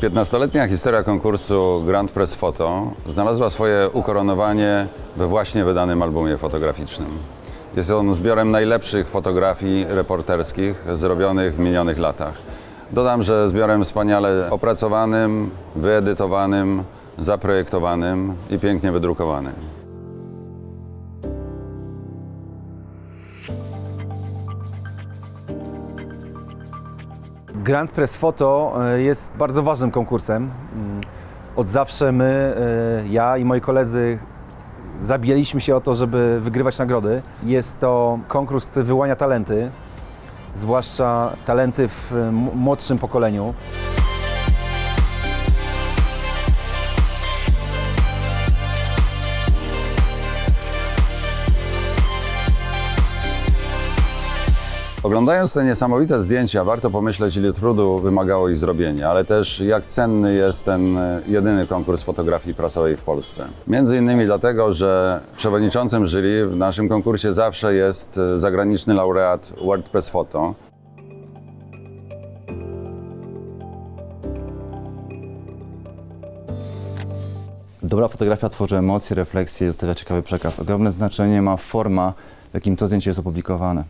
15-letnia historia konkursu Grand Press Photo znalazła swoje ukoronowanie we właśnie wydanym albumie fotograficznym. Jest on zbiorem najlepszych fotografii reporterskich zrobionych w minionych latach. Dodam, że zbiorem wspaniale opracowanym, wyedytowanym, zaprojektowanym i pięknie wydrukowanym. Grand Press Photo e, jest bardzo ważnym konkursem. Mm, Od zawsze my, e, ja i moi koledzy zabijaliśmy się o to, żeby wygrywać nagrody. Jest to konkurs, który wyłania talenty, zwłaszcza talenty w młodszym pokoleniu. Oglądając te niesamowite zdjęcia, warto pomyśleć, ile trudu wymagało ich zrobienie, ale też jak cenny jest ten e, jedyny konkurs fotografii prasowej w Polsce. Między innymi dlatego, że przewodniczącym jury w naszym konkursie zawsze jest e, zagraniczny laureat World Press Photo. Dobra fotografia tworzy emocje, refleksje, zostawia ciekawy przekaz. Ogromne znaczenie ma forma, w jakim to zdjęcie jest opublikowane.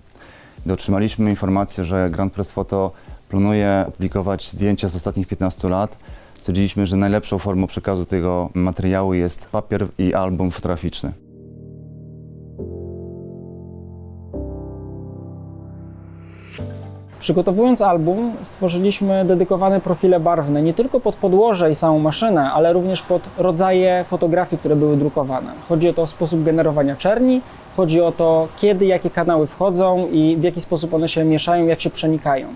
Gdy otrzymaliśmy informację, że Grand Press Photo planuje opublikować zdjęcia z ostatnich 15 lat, stwierdziliśmy, że najlepszą formą przekazu tego materiału jest papier i album fotograficzny. Przygotowując album, stworzyliśmy dedykowane profile barwne nie tylko pod podłoże i samą maszynę, ale również pod rodzaje fotografii, które były drukowane. Chodzi o to sposób generowania czerni, chodzi o to, kiedy jakie kanały wchodzą i w jaki sposób one się mieszają, jak się przenikają.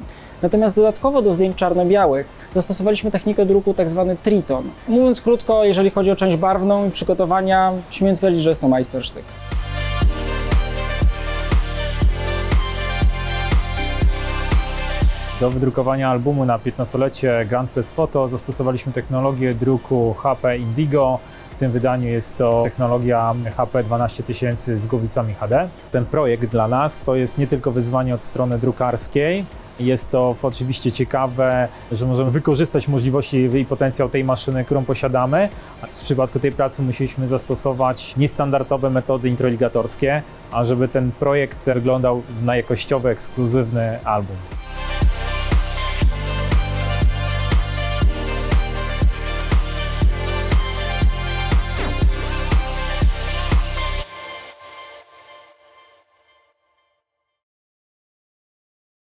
Natomiast dodatkowo do zdjęć czarno-białych zastosowaliśmy technikę druku tzw. triton. Mówiąc krótko, jeżeli chodzi o część barwną i przygotowania, śmiem twierdzić, że jest to majstersztyk. Do wydrukowania albumu na 15-lecie Grand Press Photo zastosowaliśmy technologię druku HP Indigo. W tym wydaniu jest to technologia HP 12000 z głowicami HD. Ten projekt dla nas to jest nie tylko wyzwanie od strony drukarskiej, jest to oczywiście ciekawe, że możemy wykorzystać możliwości i potencjał tej maszyny, którą posiadamy. W przypadku tej pracy musieliśmy zastosować niestandardowe metody introligatorskie, ażeby ten projekt wyglądał na jakościowy, ekskluzywny album.